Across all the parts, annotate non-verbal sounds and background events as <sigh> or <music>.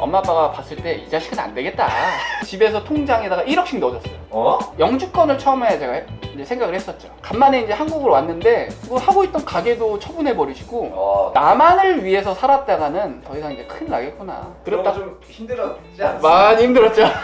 엄마 아빠가 봤을 때 이 자식은 안 되겠다. 집에서 통장에다가 1억씩 넣어줬어요. 어? 영주권을 처음에 제가 이제 생각을 했었죠. 간만에 이제 한국으로 왔는데 그거 하고 있던 가게도 처분해 버리시고 어. 나만을 위해서 살았다가는 더 이상 이제 큰일 나겠구나. 그렇다. 좀 힘들었지 않습니까? 많이 힘들었죠. <laughs>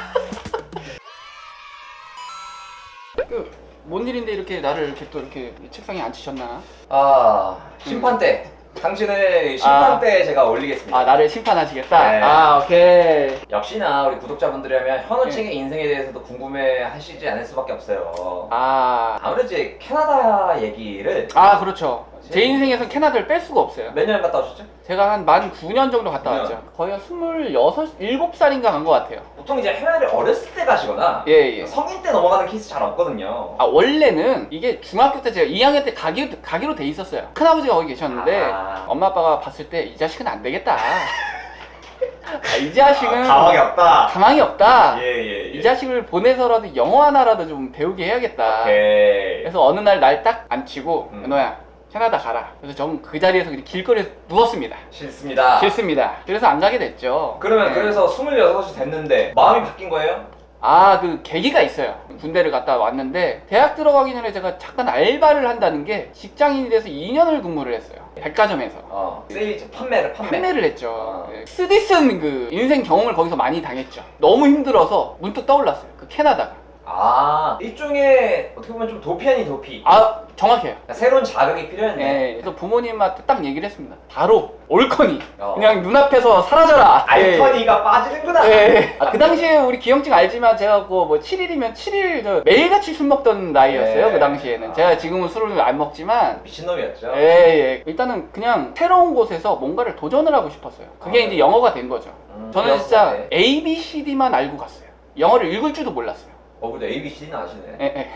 그, 뭔 일인데 이렇게 나를 이렇게 또 이렇게 책상에 앉히셨나? 아 심판 때 당신의 심판 아. 때 제가 올리겠습니다. 아, 나를 심판하시겠다? 네. 아, 오케이. 역시나 우리 구독자분들이라면 현우층의 네. 인생에 대해서도 궁금해 하시지 않을 수밖에 없어요. 아, 아무래도 이제 캐나다 얘기를 아, 그렇죠. 제 인생에서 캐나다를 뺄 수가 없어요. 몇 년 갔다 오셨죠? 제가 한 만 9년 정도 갔다 9년. 왔죠. 거의 한 26, 7살인가 간 것 같아요. 보통 이제 해외를 어렸을 때 가시거나 예, 예. 성인 때 넘어가는 케이스 잘 없거든요. 아, 원래는 이게 중학교 때 제가 2학년 때 가기, 가기로 돼 있었어요. 큰아버지가 거기 계셨는데, 아. 엄마 아빠가 봤을 때 이 자식은 안 되겠다. 아, 이 자식은 가망이 없다. 가망이 없다. 예예 예. 이 자식을 보내서라도 영어 하나라도 좀 배우게 해야겠다. 오케이. 그래서 어느 날 날 딱 앉히고 음. 은호야 캐나다 가라. 그래서 저는 그 자리에서 그냥 길거리에 누웠습니다. 싫습니다. 싫습니다. 그래서 안 가게 됐죠. 그러면 네. 그래서 26이 됐는데 마음이 바뀐 거예요? 아, 그 계기가 있어요. 군대를 갔다 왔는데 대학 들어가기 전에 제가 잠깐 알바를 한다는 게 직장인이 돼서 2년을 근무를 했어요. 백화점에서. 어. 세일즈 판매를 판매. 판매를 했죠. 어. 예. 쓰디쓴 그 인생 경험을 거기서 많이 당했죠. 너무 힘들어서 문득 떠올랐어요. 그 캐나다가. 아 일종의 어떻게 보면 좀 도피 아닌 도피. 아, 정확해요. 그러니까 새로운 자극이 필요했네. 예, 그래서 부모님한테 딱 얘기를 했습니다. 바로 올커니. 어. 그냥 눈앞에서 사라져라. 알터니가 빠지는구나. 예. 예. <laughs> 아, 그 당시에 우리 기영증 알지만 제가 그뭐 7일이면 7일 저 매일같이 술 먹던 나이였어요. 네. 그 당시에는. 아. 제가 지금은 술을 안 먹지만 미친놈이었죠. 예, 예. 일단은 그냥 새로운 곳에서 뭔가를 도전을 하고 싶었어요. 그게 아, 이제 네. 영어가 된 거죠. 음, 저는 진짜 네. A, B, C, D만 알고 갔어요. 영어를 읽을 줄도 몰랐어요. 어 근데 A, B, C는 아시네. 예, 예.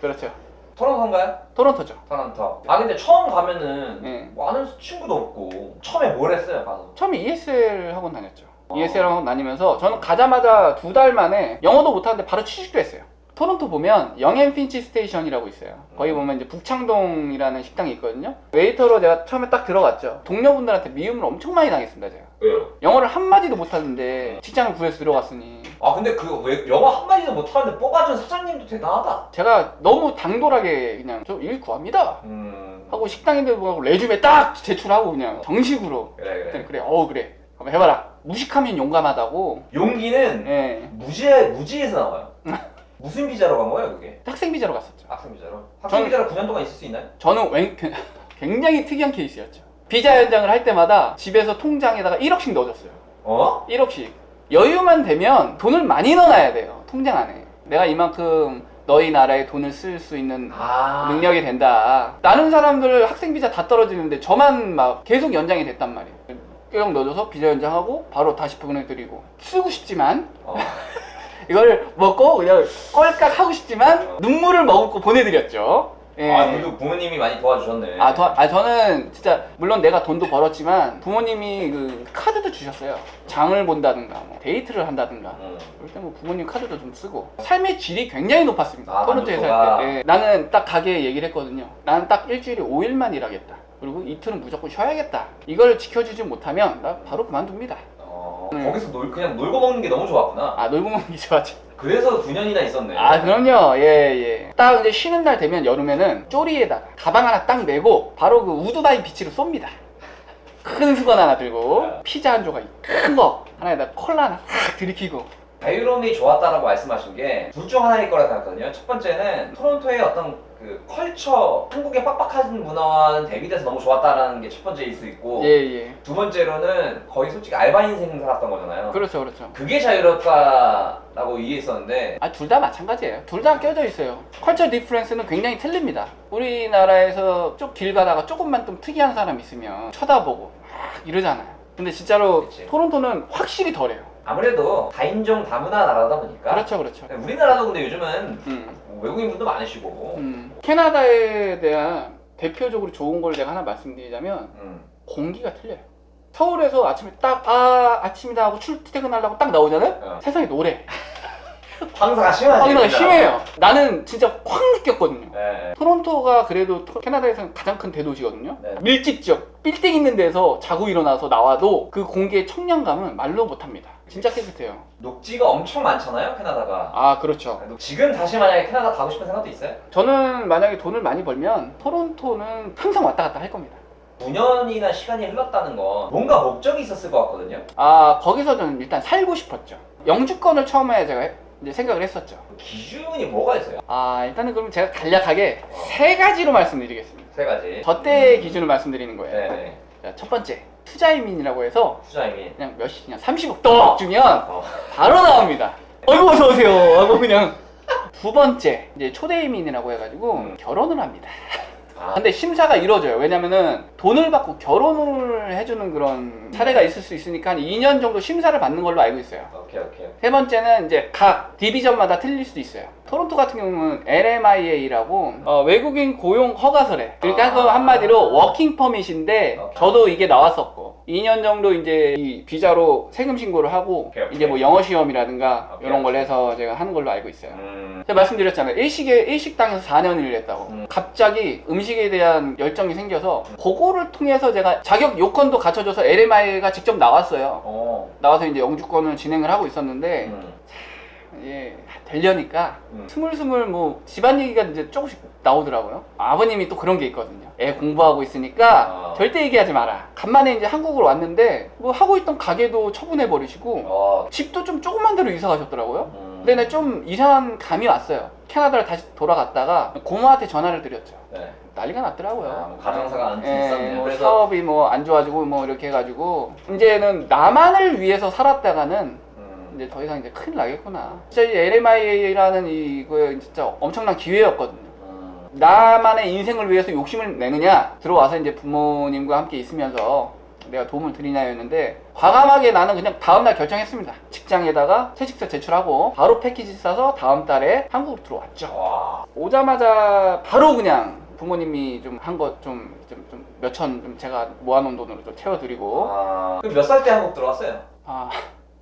그렇죠. 토론토인가요? 토론토죠. 토론토. 아 근데 처음 가면은 예. 뭐 아는 친구도 없고 처음에 뭘 했어요 가서? 처음에 ESL 학원 다녔죠. 어. ESL 학원 다니면서 저는 가자마자 두 달 만에 영어도 못하는데 바로 취직도 했어요. 토론토 보면 영앤 핀치 스테이션이라고 있어요. 거기 음. 보면 이제 북창동이라는 식당이 있거든요. 웨이터로 제가 처음에 딱 들어갔죠. 동료분들한테 미움을 엄청 많이 당했습니다, 제가. 왜요? 영어를 한마디도 못하는데 직장을 구해서 들어갔으니 아 근데 그 왜 영어 한 마디도 못하는데 뽑아준 사장님도 대단하다. 제가 너무 당돌하게 그냥 저 일 구합니다. 음. 하고 식당인들 보고 레주메 딱 제출하고 그냥 정식으로 그래 그래. 그래, 그래, 어 그래. 한번 해봐라. 무식하면 용감하다고. 용기는 예. 무지 무지에서 나와요. 무슨 비자로 간 거예요 그게? 학생 비자로 갔었죠. 학생 비자로? 학생 저는- 비자로 9년 동안 있을 수 있나요? 저는 웬- <laughs> 굉장히 특이한 케이스였죠. 비자 연장을 할 때마다 집에서 통장에다가 1억씩 넣어줬어요. 어? 1억씩. 여유만 되면 돈을 많이 넣어놔야 돼요. 통장 안에. 내가 이만큼 너희 나라에 돈을 쓸 수 있는 아. 능력이 된다. 다른 사람들 학생 비자 다 떨어지는데 저만 막 계속 연장이 됐단 말이에요. 1억 넣어줘서 비자 연장하고 바로 다시 보내드리고 쓰고 싶지만 어. <laughs> 이걸 먹고 그냥 꼴깍 하고 싶지만 눈물을 머금고 보내드렸죠. 예. 아 그래도 부모님이 많이 도와주셨네. 아, 더, 아, 저는 진짜 물론 내가 돈도 벌었지만 부모님이 그 카드도 주셨어요. 장을 본다든가 뭐 데이트를 한다든가. 음. 그럴 때 뭐 부모님 카드도 좀 쓰고 삶의 질이 굉장히 높았습니다. 아, 토론토에 만족도가. 살 때. 예. 나는 딱 가게에 얘기를 했거든요. 나는 딱 일주일에 5일만 일하겠다. 그리고 이틀은 무조건 쉬어야겠다. 이걸 지켜주지 못하면 나 바로 그만둡니다. 어, 음. 거기서 놀 그냥 놀고 먹는 게 너무 좋았구나. 아 놀고 먹는 게 좋았죠. 그래서 9년이나 있었네. 아 그럼요 예 예. 딱 이제 쉬는 날 되면 여름에는 쪼리에다가 가방 하나 딱 메고 바로 그 우두바이 비치로 쏩니다. 큰 수건 하나 들고 피자 한 조각 큰 거 하나에다 콜라 하나 싹 들이키고 자유로움이 좋았다라고 말씀하신 게 둘 중 하나일 거라 생각하거든요. 첫 번째는 토론토의 어떤 그 컬처, 한국의 빡빡한 문화와는 대비돼서 너무 좋았다라는 게 첫 번째일 수 있고 예 예 두 번째로는 거의 솔직히 알바 인생 살았던 거잖아요. 그렇죠 그렇죠. 그게 자유롭다라고 이해했었는데 아 둘 다 마찬가지예요. 둘 다 껴져 있어요. 컬처 디프런스는 굉장히 틀립니다. 우리나라에서 쭉 길 가다가 조금만 좀 특이한 사람 있으면 쳐다보고 막 이러잖아요. 근데 진짜로 그치. 토론토는 확실히 덜해요. 아무래도 다인종 다문화 나라다 보니까 그렇죠 그렇죠. 우리나라도 근데 요즘은 음. 뭐 외국인 분도 많으시고 음, 캐나다에 대한 대표적으로 좋은 걸 내가 하나 말씀드리자면 음. 공기가 틀려요. 서울에서 아침에 딱 아 아침이다 하고 출퇴근하려고 딱 나오잖아요. 어. 세상에 노래. <laughs> 황사가. 확인하기 진짜. 심해요. 나는 진짜 확 느꼈거든요. 네. 토론토가 그래도 토- 캐나다에서는 가장 큰 대도시거든요. 네. 밀집 지역, 빌딩 있는 데서 자고 일어나서 나와도 그 공기의 청량감은 말로 못합니다. 진짜 깨끗해요. 녹지가 엄청 많잖아요, 캐나다가. 아 그렇죠. 지금 다시 만약에 캐나다 가고 싶은 생각도 있어요? 저는 만약에 돈을 많이 벌면 토론토는 항상 왔다 갔다 할 겁니다. 9년이나 시간이 흘렀다는 건 뭔가 목적이 있었을 것 같거든요. 아 거기서 저는 일단 살고 싶었죠. 영주권을 처음에 제가 이제 생각을 했었죠. 기준이 뭐가 있어요? 아 일단은 그럼 제가 간략하게 세 가지로 말씀드리겠습니다. 세 가지. 저 때의 기준을 말씀드리는 거예요. 네네. 자, 첫 번째 투자이민이라고 해서 투자임이. 그냥 몇십 그냥 30억 더 주면 어. 바로 나옵니다. 어이구 어서 오세요. 하고 그냥 <laughs> 두 번째 이제 초대 이민이라고 해가지고 음. 결혼을 합니다. 아, 근데 심사가 이루어져요. 왜냐면은 돈을 받고 결혼을 해주는 그런 사례가 있을 수 있으니까 한 2년 정도 심사를 받는 걸로 알고 있어요. 오케이 오케이. 세 번째는 이제 각 디비전마다 틀릴 수도 있어요. 토론토 같은 경우는 LMIA라고 어, 외국인 고용 허가서래. 그러니까 아. 그 한마디로 워킹 퍼밋인데. 저도 이게 나왔었고 2년 정도 이제 이 비자로 세금 신고를 하고 오케이, 오케이. 이제 뭐 영어 시험이라든가 오케이, 이런 걸. 해서 제가 하는 걸로 알고 있어요. 음. 제가 말씀드렸잖아요. 일식에 일식당에서 4년을 일했다고. 음. 갑자기 음식에 대한 열정이 생겨서 그거를 통해서 제가 자격 요건도 갖춰줘서 LMI가 직접 나왔어요. 어. 나와서 이제 영주권을 진행을 하고 있었는데 음. 예, 되려니까 음. 스물스물 뭐 집안 얘기가 이제 조금씩 나오더라고요. 아버님이 또 그런 게 있거든요. 애 공부하고 있으니까 아. 절대 얘기하지 마라. 간만에 이제 한국으로 왔는데 뭐 하고 있던 가게도 처분해 버리시고 어. 집도 좀 조그만 데로 이사 가셨더라고요. 음. 근데 나 좀 이상한 감이 왔어요. 캐나다를 다시 돌아갔다가 고모한테 전화를 드렸죠. 네. 난리가 났더라고요. 아, 뭐 가정사가 안 예, 있었네요. 뭐 사업이 뭐 안 좋아지고 뭐 이렇게 해가지고 이제는 나만을 위해서 살았다가는 음. 이제 더 이상 이제 큰일 나겠구나. 진짜 이 LMI라는 이거 진짜 엄청난 기회였거든요. 음. 나만의 인생을 위해서 욕심을 내느냐 들어와서 이제 부모님과 함께 있으면서 내가 도움을 드리냐였는데 과감하게 나는 그냥 다음날 결정했습니다. 직장에다가 퇴직서 제출하고 바로 패키지 싸서 다음 달에 한국으로 들어왔죠. 와. 오자마자 바로 그냥 부모님이 좀 한것좀좀 몇천 좀 제가 모아놓은 돈으로 좀 채워드리고 아. 그럼 몇 살 때 한국 들어왔어요? 아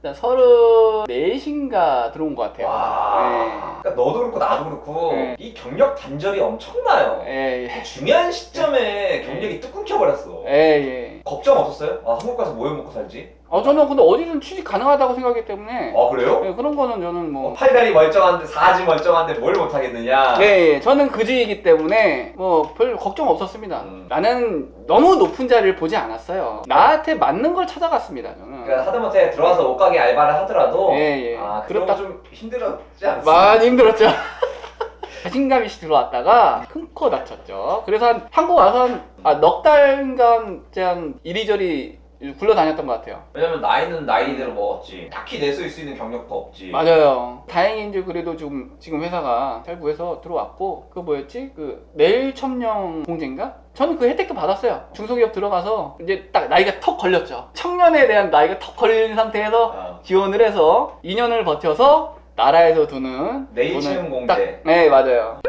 일단 서른 넷인가 들어온 것 같아요. 와. 그러니까 너도 그렇고 나도 그렇고 네. 이 경력 단절이 엄청나요. 예, 예, 중요한 시점에 경력이 뚝 끊겨버렸어. 예, 예. 걱정 없었어요? 아 한국 가서 뭐 해 먹고 살지? 어, 저는 근데 어디든 취직 가능하다고 생각하기 때문에 아 그래요? 예, 그런 거는 저는 어, 뭐 팔다리 멀쩡한데 사지 멀쩡한데 뭘 못하겠느냐? 예, 예, 저는 그지이기 때문에 뭐 별 걱정 없었습니다. 음. 나는 너무 높은 자리를 보지 않았어요. 나한테 맞는 걸 찾아갔습니다. 저는. 그러니까 하다못해 들어와서 옷가게 알바를 하더라도 예, 예. 아 그런 그렇다- 거좀 힘들었지 않습니까? 많이 힘들었죠. <laughs> 자신감이 들어왔다가 큰코 다쳤죠. 그래서 한 한국 와서 한넉 달간 그냥 이리저리 굴러다녔던 것 같아요. 왜냐면 나이는 나이대로 먹었지 딱히 내수일 수 있는 경력도 없지 맞아요. 다행인지 그래도 지금 지금 회사가 잘 구해서 들어왔고 그 뭐였지 그 내일 첨령 공제인가? 저는 그 혜택도 받았어요. 중소기업 들어가서 이제 딱 나이가 턱 걸렸죠. 청년에 대한 나이가 턱 걸린 상태에서 어. 지원을 해서 2년을 버텨서 나라에서 두는 채용 공제. 딱- 네 맞아요.